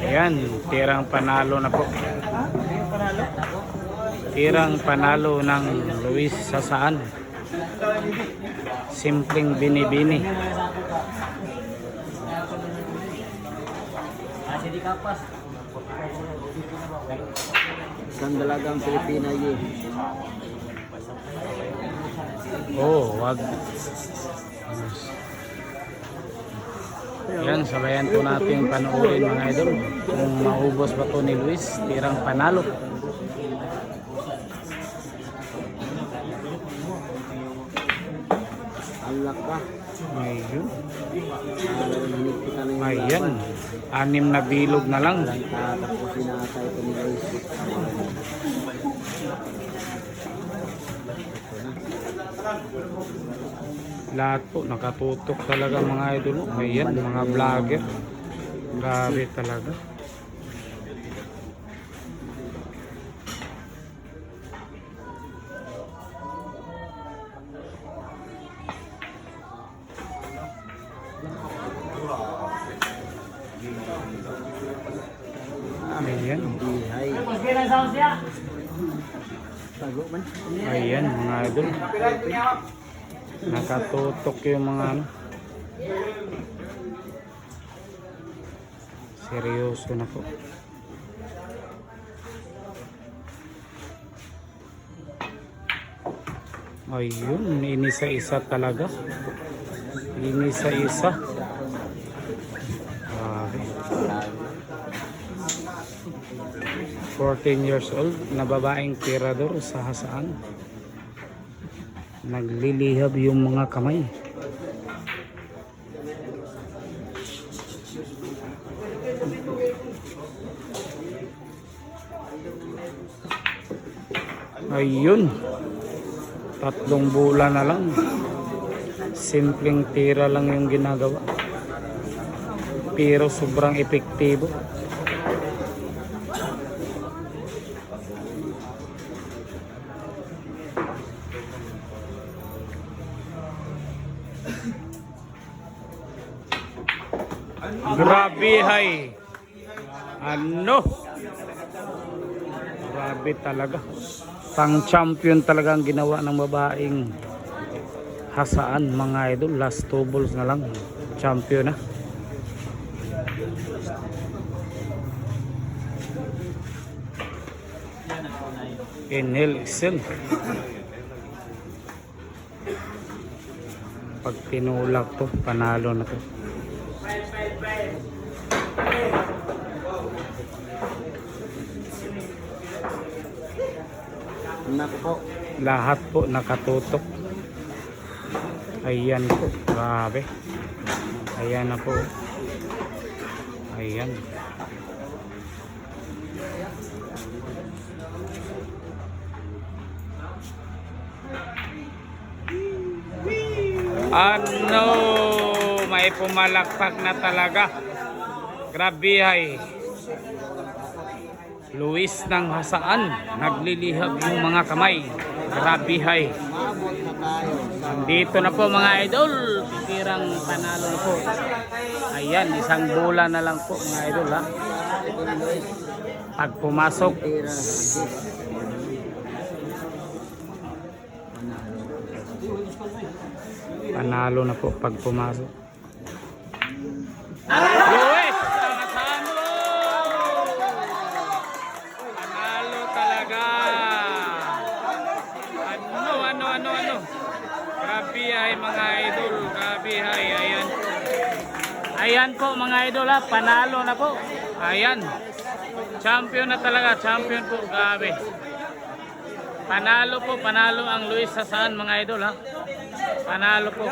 Ayan, tirang panalo na po. Tirang panalo ng Luis Sasaan. Simpleng binibini. Isang dalagang Pilipina yun. Oh, wag. Yan, sabayan po natin panoorin mga idol. Kung maubos ba to ni Luis, tirang panalo. Alak ka. Ayun. Ayan. Anim na bilog na lang. Tatapusin na Lahat po nakatutok talaga mga idol. Ayan, mga vlogger. Grabe talaga. Ayan. Ayan mga idol. Nakatutok yung mga ano. Seryoso na po. Ayun, inisa-isa talaga. Inisa-isa. Grabe. 14 years old na babaeng tirador sa hasaan. Naglilihab yung mga kamay. Ayun. Tatlong bola na lang. Simpleng tira lang yung ginagawa. Pero sobrang epektibo. Grabe hay. Ano? Grabe talaga. Pang champion talaga ang ginawa ng babaeng hasaan mga idol. Last two balls na lang. Champion na. Inhale, exhale. Pag tinulak to, panalo na to. Anak po. Lahat po nakatutok. Ayan po. Grabe. Ayan na po. Ayan. Ano? May pumalakpak na talaga. Grabe ay. Luis ng hasaan. Naglilihab yung mga kamay. Grabe ay. Mabot na po mga idol. Pikirang panalo na po. Ayan, isang bola na lang po mga idol ha. Pag pumasok, panalo na po pag pumasok. Ayan po mga idol ha. Panalo na po. Ayan. Champion na talaga. Champion po. Grabe. Panalo po. Panalo ang Luis Sasaan mga idol ha. Panalo po.